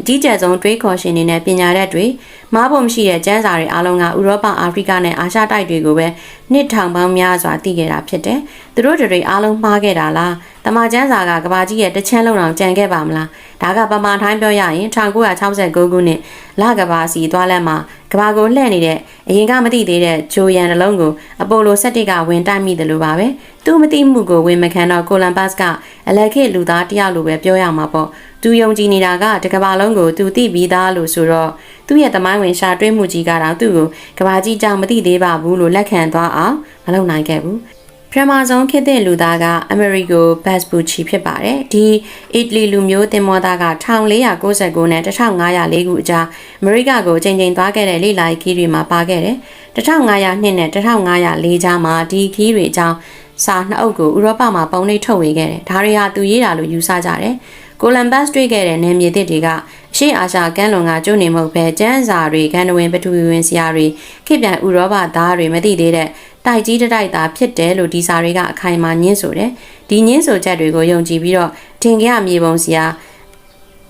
အကြီးကျယ်ဆုံးတွေးခေါ်ရှင်တွေနဲ့ပညာတတ်တွေမားဖို့မရှိတဲ့ကျန်းစာတွေအားလုံးကဥရောပအာဖရိကနဲ့အာရှတိုက်တွေကိုပဲနှစ်ထောင်ပေါင်းများစွာတည်ခဲ့တာဖြစ်တယ်။သူတို့တွေအားလုံးမှားခဲ့တာလား။တမကျန်းစာကကဘာကြီးရဲ့တချမ်းလုံးအောင်ကြံခဲ့ပါမလား။ဒါဒါကပမာထိုင်းပြောရရင်1969ခုနှစ်လကဘာစီသွားလက်မှာ ကဘာကိုလှည့်နေတဲ့အရင်ကမသိသေးတဲ့ဂျိုယန်နှလုံးကိုအပိုလို17ကဝင်တိုက်မိတယ်လို့ပါပဲသူမသိမှုကိုဝင်မခံတော့ကိုလမ်ဘတ်စ်ကအလက်ခေလူသားတယောက်လိုပဲပြောရမှာပေါ့သူယုံကြည်နေတာကတကဘာလုံးကိုသူသိပြီးသားလို့ဆိုတော့သူ့ရဲ့သမိုင်းဝင်ရှာတွေးမှုကြီးကတော့သူ့ကိုကဘာကြီးကြောင်မသိသေးပါဘူးလို့လက်ခံသွားအောင်မလုပ်နိုင်ခဲ့ဘူး ပထမဆုံးခေတ်သစ်လူသားကအမေရိကိုဘတ်ဘူချီဖြစ်ပါတယ်ဒီအီတလီလူမျိုးတင်မောသားက1499နဲ့1504ခုအကြားအမေရိကကိုချိန်ချိန်သွားခဲ့တဲ့လိလာခီးတွေမှာပါခဲ့တယ်1500နှစ်နဲ့1504ကြားမှာဒီခီးတွေအကြောင်းစာနှစ်အုပ်ကိုဥရောပမှာပုံနှိပ်ထုတ်ဝေခဲ့တယ်ဒါတွေဟာသူရေးတာလို့ယူဆကြတယ် ကိုလမ်ဘတ်တွေ့ခဲ့တဲ့နယ်မြေသစ်တွေကအရှေ့အာရှကမ်းလွန်ကကျိုးနေမဟုတ်ပဲကျန်းစာတွေကန္နဝင်ပထဝီဝင်စရာတွေခေပြန်ဥရောပသားတွေမသိသေးတဲ့တိုက်ကြီးတိုက်သားဖြစ်တယ်လို့ဒီစာတွေကအခိုင်အမာညင်းဆိုတယ်။ဒီညင်းဆိုချက်တွေကိုယုံကြည်ပြီးတော့ထင်ကြရမြေပုံစရာ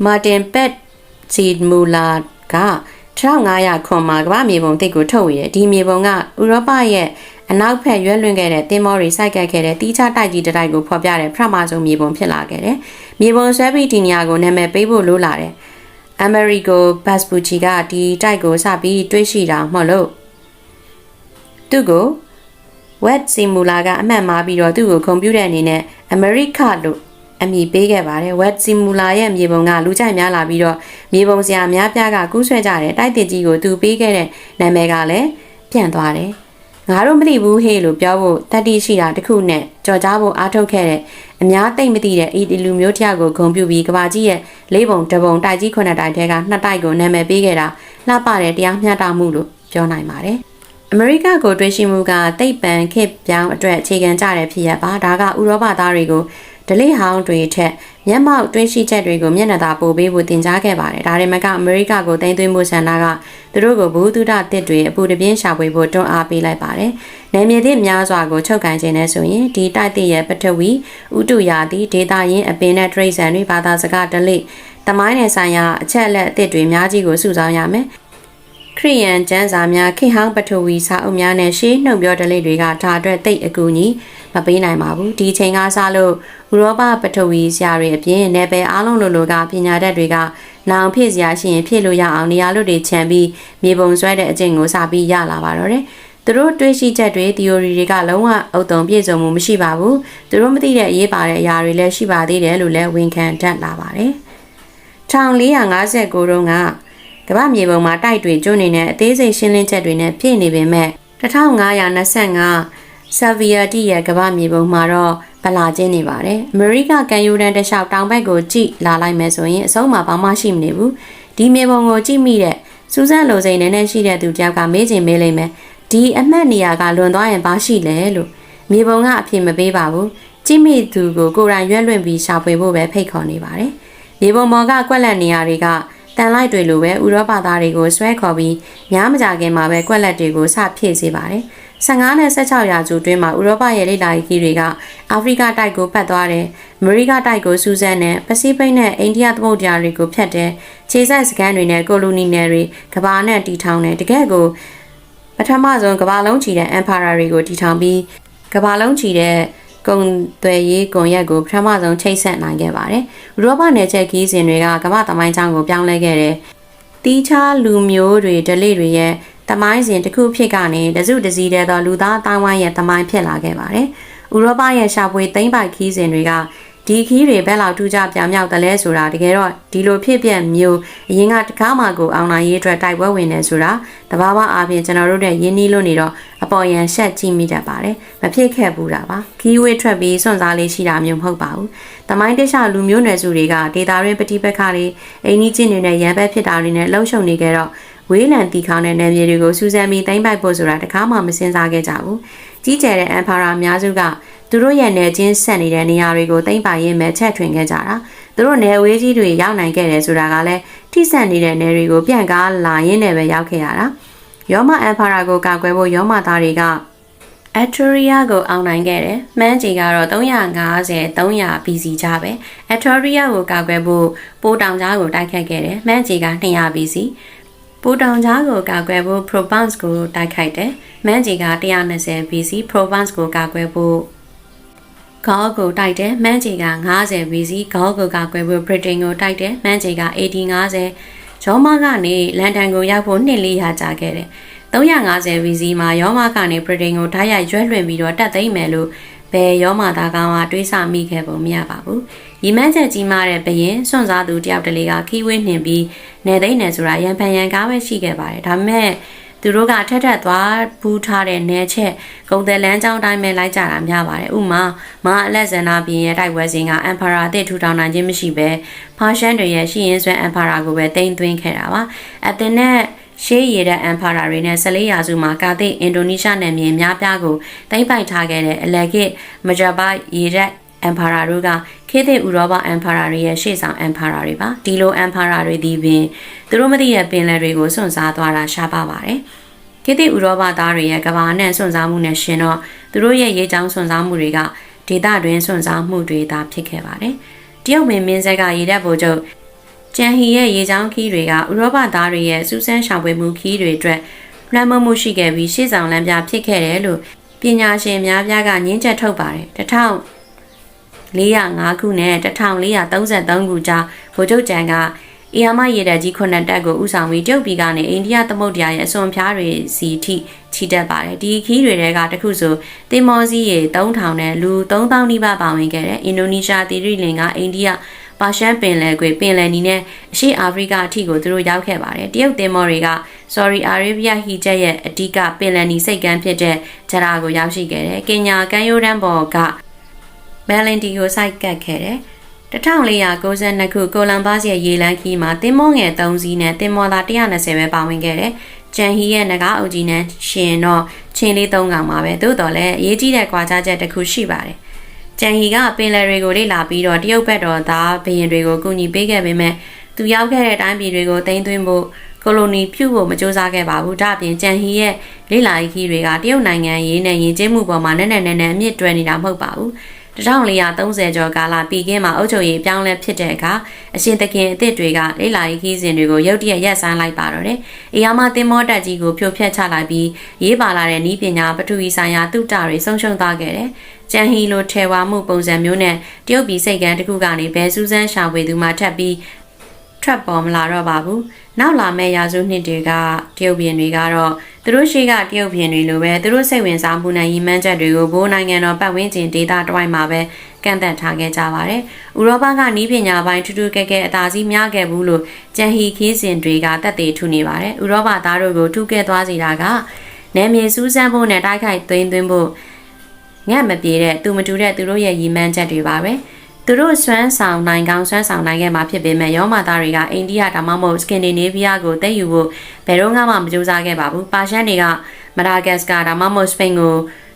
မာတင်ပက်စီမူလာက1500ခွန်မှာကမ္ဘာမြေပုံတိတ်ကိုထုတ်ဝေတယ်။ဒီမြေပုံကဥရောပရဲ့ အနောက်ဖက်ရွက်လွင့်ခဲ့တဲ့တင်မောတွေစိုက်ကပ်ခဲ့တဲ့တီးခြားတိုက်ကြီးတိုက်ကိုဖော်ပြတဲ့ပထမဆုံးမြေပုံဖြစ်လာခဲ့တယ်။မြေပုံဆွဲပြီးဒီနေရာကိုနာမည်ပေးဖို့လိုလာတယ်။ Amerigo Vespucci ကဒီတိုက်ကိုစပြီးတွေးရှိတာမဟုတ်လို့သူ့ကို web simula ကအမှတ်မှားပြီးတော့သူ့ကိုကွန်ပျူတာအနေနဲ့ America လို့အမည်ပေးခဲ့ပါတယ် web simula ရဲ့မြေပုံကလူကြိုက်များလာပြီးတော့မြေပုံစရာအများပြားကကူးဆွဲကြတယ်တိုက်တစ်ကြီးကိုသူပေးခဲ့တဲ့နာမည်ကလည်းပြန့်သွားတယ် ငါတို့မသိဘူးဟေးလို့ပြောဖို့တတိရှိတာတခုနဲ့ကြော်ကြားဖို့အားထုတ်ခဲ့တဲ့အများသိမ့်မသိတဲ့အီဒီလူမျိုးတယောက်ကိုဂုံပြူပြီးကဘာကြီးရဲ့လေးပုံတပုံတိုက်ကြီးခုနှစ်တိုက်ထဲကနှစ်တိုက်ကိုနာမည်ပေးခဲ့တာလှပတဲ့တရားမျှတမှုလို့ပြောနိုင်ပါတယ်အမေရိကကိုတွေ့ရှိမှုကတိတ်ပံခေတ်ပြောင်းအတွက်အခြေခံကြတဲ့ဖြစ်ရပါဒါကဥရောပသားတွေကို ဒလိဟောင်းတွေထက်မျက်မှောက်တွင်းရှိချက်တွေကိုမျက်နှာသာပို့ပေးဖို့တင် जा ခဲ့ပါတယ်ဒါတွေမကအမေရိကကိုတင်သွင်းမှုဆန္ဒကသူတို့ကိုဘူးတုဒတစ်တွေအပူတပြင်းရှာဖွေဖို့တွန်းအားပေးလိုက်ပါတယ်နယ်မြေသည့်များစွာကိုချုပ်ကန်ခြင်းနဲ့ဆိုရင်ဒီတိုက်သည့်ရဲ့ပထဝီဥတုရာသီဒေတာရင်းအပင်နဲ့တရိษံတွေဘာသာစကားဒလိတမိုင်းနယ်ဆိုင်ရာအချက်အလက်အသစ်တွေအများကြီးကိုစုဆောင်းရမယ် ခရီးယန်ကျမ်းစာများခေဟောင်းပထဝီစာအုပ်များနဲ့ရှေးနှုတ်ပြောဒလိတွေကဒါအတွက်တိတ်အကူကြီးမပေးနိုင်ပါဘူးဒီချိန်ကစလို့ဥရောပပထဝီဆရာတွေအပြင်နယ်ပယ်အားလုံးလိုလိုကပညာတတ်တွေကနောင်ဖြစ်စရာရှိရင်ဖြစ်လို့ရအောင်နေရာလွတ်တွေခြံပြီးမြေပုံဆွဲတဲ့အကျင့်ကိုစပြီးရလာပါတော့တယ်သူတို့တွေးရှိချက်တွေ theory တွေကလုံးဝအုတ်တုံပြည့်စုံမှုမရှိပါဘူးသူတို့မသိတဲ့အရေးပါတဲ့အရာတွေလည်းရှိပါသေးတယ်လို့လည်းဝန်ခံတတ်လာပါတယ်1459တုန်းက ကမ္ဘာမြေပုံမှာတိုက်တွေကျွန်းနေတဲ့အသေးစိတ်ရှင်းလင်းချက်တွေနဲ့ပြည့်နေပေမဲ့1525ဆာဗီယာတီရဲ့ကမ္ဘာမြေပုံမှာတော့ဗလာချင်းနေပါတယ်။အမေရိကကန်ယူရန်တလျှောက်တောင်ဘက်ကိုကြည့်လာလိုက်မယ်ဆိုရင်အဆုံးမှာဘာမှရှိမနေဘူး။ဒီမြေပုံကိုကြည့်မိတဲ့စူးစမ်းလိုစိန်နဲ့နဲ့ရှိတဲ့သူတယောက်ကမေးချင်မေးလိမ့်မယ်။ဒီအမှတ်နေရာကလွန်သွားရင်ဘာရှိလဲလို့မြေပုံကအဖြစ်မပေးပါဘူး။ကြည့်မိသူကိုကိုယ်တိုင်ရွက်လွင့်ပြီးရှာဖွေဖို့ပဲဖိတ်ခေါ်နေပါတယ်။မြေပုံပေါ်ကကွက်လက်နေရာတွေက တန်လိုက်တွေလိုပဲဥရောပသားတွေကိုဆွဲခေါ်ပြီးများမကြခင်မှာပဲကွက်လက်တွေကိုစဖြည့်စေပါတယ်။15နဲ့16ရာစုတွင်းမှာဥရောပရဲ့လိလာရေးကြီးတွေကအာဖရိကတိုက်ကိုပတ်သွားတယ်။အမေရိကတိုက်ကိုစူးစမ်းတယ်။ပစိဖိတ်နဲ့အိန္ဒိယသမုဒ္ဒရာတွေကိုဖျက်တယ်။ခြေဆိုင်စကန်တွေနဲ့ကိုလိုနီနယ်တွေကဘာနဲ့တီထောင်တယ်။တကယ်ကိုပထမဆုံးကဘာလုံးချီတဲ့ empire တွေကိုတီထောင်ပြီးကဘာလုံးချီတဲ့ ကုံသွယ်ရေးကွန်ရက်ကိုပထမဆုံးချိတ်ဆက်နိုင်ခဲ့ပါတယ်။ဥရောပနယ်ချက်ကြီးစဉ်တွေကကမ္ဘာသမိုင်းချောင်းကိုပြောင်းလဲခဲ့တယ်။တီးခြားလူမျိုးတွေဒလိတွေရဲ့တမိုင်းစဉ်တစ်ခုဖြစ်ကနေတစုတစည်းတဲ့သောလူသားအတိုင်းဝိုင်းရဲ့တမိုင်းဖြစ်လာခဲ့ပါတယ်။ဥရောပရဲ့ရှာဖွေသိမ့်ပိုက်ခီးစဉ်တွေက ဒီခီးတွေဘက်လောက်ထူးခြားပြောင်မြောက်တယ်လဲဆိုတာတကယ်တော့ဒီလိုဖြစ်ပြမျိုးအရင်ကတကားမှကိုအောင်နိုင်ရေးအတွက်တိုက်ပွဲဝင်နေဆိုတာတဘာဝအားဖြင့်ကျွန်တော်တို့တဲ့ရင်းနှီးလို့နေတော့အပေါ်ရန်ရှက်ကြည့်မိတတ်ပါတယ်မဖြစ်ခဲ့ဘူးတာပါခီးဝေးထွက်ပြီးစွန့်စားလေးရှိတာမျိုးမဟုတ်ပါဘူးတမိုင်းတခြားလူမျိုးနွယ်စုတွေကဒေတာရင်းပတိပက္ခတွေအိမ်ကြီးချင်းတွေနဲ့ရန်ဘက်ဖြစ်တာတွေနဲ့လှုပ်ရှုံနေကြတော့ဝေးလံတီခေါင်းတဲ့နယ်မြေတွေကိုစူးစမ်းပြီးသိမ်းပိုက်ဖို့ဆိုတာတခါမှမစင်စားခဲ့ကြဘူးကြီးကျယ်တဲ့အန်ဖာရာအများစုက သူတို့ရဲ့နယ်ချင်းဆက်နေတဲ့နေရာတွေကိုသိမ်းပိုက်ရင်းမဲ့ချက်ထွင်ခဲ့ကြတာသူတို့နယ်ဝေးကြီးတွေရောက်နိုင်ခဲ့တယ်ဆိုတာကလည်းထိဆက်နေတဲ့နယ်တွေကိုပြန့်ကားလာရင်းနဲ့ပဲရောက်ခဲ့ရတာယောမအန်ဖာရာကိုကာကွယ်ဖို့ယောမသားတွေက Atoria ကိုအောင်နိုင်ခဲ့တယ်။မှန်းကြီးကတော့350 300 BC ကြားပဲ။ Atoria ကိုကာကွယ်ဖို့ပိုးတောင်ကြားကိုတိုက်ခတ်ခဲ့တယ်။မှန်းကြီးက200 BC ။ပိုးတောင်ကြားကိုကာကွယ်ဖို့ Provence ကိုတိုက်ခိုက်တယ်။မှန်းကြီးက120 BC Provence ကိုကာကွယ်ဖို့ ခေါင်းကိုတိုက်တယ်မှန်းချေက90 BC ခေါင်းကိုကကွယ်ဖို့ဗြိတိန်ကိုတိုက်တယ်မှန်းချေက8050ရောမကနေလန်ဒန်ကိုရောက်ဖို့နှစ်လေးရကြာခဲ့တယ်350 BC မှာရောမကနေဗြိတိန်ကိုဓာတ်ရိုက်ရွက်လွှင့်ပြီးတော့တက်သိမ်းမယ်လို့ဘယ်ရောမသားကောင်ကတွေးဆမိခဲ့ပုံမရပါဘူး။ရီမန်းချက်ကြီးမားတဲ့ဘရင်စွန့်စားသူတယောက်တလေကခီးဝေးနှင်ပြီးနေသိမ့်နေဆိုတာရန်ဖန်ရန်ကားပဲရှိခဲ့ပါတယ်။ဒါပေမဲ့ သူတို့ကထက်ထက်သွားဘူးထားတဲ့နယ်ချက်ဂုံတယ်လန်းကျောင်းတိုင်းပဲလိုက်ကြတာများပါတယ်။ဥမာမာအလက်ဇန်နာဘီရဲ့တိုက်ပွဲစဉ်ကအမ်ဖာရာအသစ်ထူထောင်နိုင်ခြင်းမရှိဘဲဖာရှန်တွေရဲ့ရှိရင်ဆွဲအမ်ဖာရာကိုပဲတင်သွင်းခဲ့တာပါ။အသင်နဲ့ရှေးရတဲ့အမ်ဖာရာတွေနဲ့14ရာစုမှာကာသစ်အင်ဒိုနီးရှားနယ်မြေများပြားကိုသိမ်းပိုက်ထားခဲ့တဲ့အလက်ကစ်မဂျာဘရေတဲ့အမ်ဖာရာတို့က ခေတ်သစ်ဥရောပအမ်ဖာရာတွေရဲ့ရှေ့ဆောင်အမ်ဖာရာတွေပါဒီလိုအမ်ဖာရာတွေဒီပင်သူတို့မသိတဲ့ပင်လယ်တွေကိုစွန့်စားသွားတာရှားပါပါတယ်ခေတ်သစ်ဥရောပသားတွေရဲ့ကဘာနဲ့စွန့်စားမှုနဲ့ရှင်တော့သူတို့ရဲ့ရေးချောင်းစွန့်စားမှုတွေကဒေသတွင်းစွန့်စားမှုတွေသာဖြစ်ခဲ့ပါတယ်တရုတ်ပင်မင်းဆက်ကရေတပ်ဗိုလ်ချုပ်ကျန်ဟီရဲ့ရေချောင်းခီးတွေကဥရောပသားတွေရဲ့စူးစမ်းရှောင်ပွဲမှုခီးတွေအတွက်လွှမ်းမိုးမှုရှိခဲ့ပြီးရှေ့ဆောင်လမ်းပြဖြစ်ခဲ့တယ်လို့ပညာရှင်များပြားကညင်းချက်ထုတ်ပါတယ် 1405ခုနဲ့1433ခုကြားဗိုလ်ချုပ်ကျန်ကအီယာမရေတပ်ကြီးခုနှစ်တပ်ကိုဥဆောင်ပြီးကျုပ်ပြည်ကနေအိန္ဒိယသမုဒ္ဒရာရဲ့အစွန်ဖျားတွေစီထိချီတက်ပါတယ်ဒီခီးတွေတဲကတခုဆိုတင်မောစီးရေ3000နဲ့လူ3000နီးပါးပါဝင်ခဲ့တဲ့အင်ဒိုနီးရှားတီရီလင်ကအိန္ဒိယပါရှန်ပင်လယ်ကွေပင်လယ်နီနဲ့အရှေ့အာဖရိကအထိကိုသူတို့ရောက်ခဲ့ပါတယ်တရုတ်တင်မောတွေက Sorry Arabia ဟီချက်ရဲ့အဓိကပင်လယ်နီစိတ်ကမ်းဖြစ်တဲ့ဂျရာကိုရောက်ရှိခဲ့တယ်ကင်ညာကမ်းရိုးတန်းပေါ်က ဘယ်လင်တီကိုစိုက်ကတ်ခဲ့တယ်1492ခုကိုလံဘားစ်ရဲ့ရေလန်းခီးမှာတင်မောငယ်3စီးနဲ့တင်မောသား120ပဲပါဝင်ခဲ့တယ်။ကျန်ဟီရဲ့ငကားအုပ်ကြီးနဲ့ရှင်တော့ချင်းလေး၃កောင်ပါပဲ။သို့တော်လည်းအရေးကြီးတဲ့ကွာခြားချက်တစ်ခုရှိပါတယ်။ကျန်ဟီကပင်လယ်တွေကိုလေ့လာပြီးတော့တရုတ်ဘက်တော်သားဘရင်တွေကိုကူညီပေးခဲ့ပေမဲ့သူရောက်ခဲ့တဲ့တိုင်းပြည်တွေကိုတင်သွင်းဖို့ကိုလိုနီပြုတ်ဖို့မကြိုးစားခဲ့ပါဘူး။ဒါ့အပြင်ကျန်ဟီရဲ့လေ့လာရေးခီးတွေကတရုတ်နိုင်ငံရေးနဲ့ယဉ်ကျေးမှုပေါ်မှာနဲ့နဲ့နဲ့နဲ့အမြင့်တွယ်နေတာမဟုတ်ပါဘူး။ 1430ကျော်ကာလပြည်ကင်းမှာအုပ်ချုပ်ရေးပြောင်းလဲဖြစ်တဲ့အခါအရှင်သခင်အစ်စ်တွေကလိလာရေးခီးစဉ်တွေကိုရုတ်တရက်ရက်ဆိုင်လိုက်ပါတော့တယ်။အရာမသင်္ဘောတက်ကြီးကိုဖြိုဖျက်ချလိုက်ပြီးရေးပါလာတဲ့ဤပညာပထဝီဆိုင်ရာတုတတွေဆုံးရှုံးသွားခဲ့တယ်။ကျန်ဟီလိုထဲဝါမှုပုံစံမျိုးနဲ့တရုတ်ပြည်စိတ်ကမ်းတစ်ခုကနေဘဲစူးစမ်းရှာဖွေသူမှထပ်ပြီးထွက်ပေါ်မလာတော့ပါဘူး။နောက်လာမယ့်ရာစုနှစ်တွေကတရုတ်ပြည်တွေကတော့ သူတို့ရှိကတရုတ်ပြည်တွေလိုပဲသူတို့စိတ်ဝင်စားမှုနဲ့ရည်မှန်းချက်တွေကိုဘိုးနိုင်ငံတော်ပတ်ဝန်းကျင်ဒေသတစ်ဝိုက်မှာပဲကန့်သတ်ထားခဲ့ကြပါတယ်။ဥရောပကနီးပညာပိုင်းထူးထူးကဲကဲအသာစီးများခဲ့ဘူးလို့ကြံဟီခီးစဉ်တွေကတက်သေးထူနေပါတယ်။ဥရောပသားတို့ကိုထူးကဲသွားစေတာကနယ်မြေစူးစမ်းဖို့နဲ့တိုက်ခိုက်သွင်းသွင်းဖို့ငှက်မပြေတဲ့သူမတူတဲ့သူတို့ရဲ့ရည်မှန်းချက်တွေပါပဲ။ သူတို့စွမ်းဆောင်နိုင်ကောင်းစွမ်းဆောင်နိုင်ခဲ့မှာဖြစ်ပေမဲ့ရောမသားတွေကအိန္ဒိယဒါမှမဟုတ်စကင်ဒီနေဗီးယားကိုတည်ယူဖို့ဘယ်တော့မှမကြိုးစားခဲ့ပါဘူးပါရှန်တွေကမဒါဂတ်စကာဒါမှမဟုတ်စပိန်ကို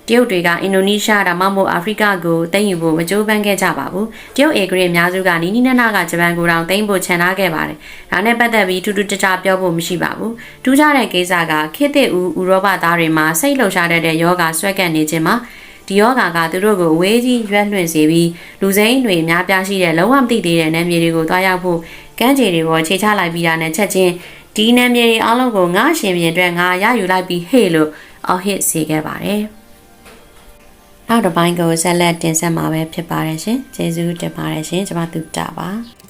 တရုတ်တွေကအင်ဒိုနီးရှားဒါမှမဟုတ်အာဖရိကကိုတည်ယူဖို့မကြိုးပမ်းခဲ့ကြပါဘူးတရုတ်အေဂရီအများစုကနီနီနနာကဂျပန်ကိုတောင်တည်ဖို့ခြံထားခဲ့ပါတယ်ဒါနဲ့ပတ်သက်ပြီးထူးထူးခြားခြားပြောဖို့မရှိပါဘူးထူးခြားတဲ့ကိစ္စကခေတ်သစ်ဦးဥရောပသားတွေမှာစိတ်လှုပ်ရှားတတ်တဲ့ယောဂဆွဲကပ်နေခြင်းမှာ ဒီယောဂါကသူတို့ကိုအဝေးကြီးရွက်လွှင့်စေပြီးလူစိမ်းတွေအများပြားရှိတဲ့လုံးဝမသိသေးတဲ့နယ်မြေတွေကိုတွားရောက်ဖို့ကမ်းခြေတွေပေါ်ခြေချလိုက်ပြီးတာနဲ့ချက်ချင်းဒီနယ်မြေတွေအားလုံးကိုငါရှင်ပြင်အတွက်ငါရယူလိုက်ပြီးဟေ့လို့အော်ဟစ်စေခဲ့ပါတယ်။နောက်တစ်ပိုင်းကိုဆက်လက်တင်ဆက်မှာပဲဖြစ်ပါတယ်ရှင်။ကျေးဇူးတင်ပါတယ်ရှင်။ကျွန်မသူတာပါ။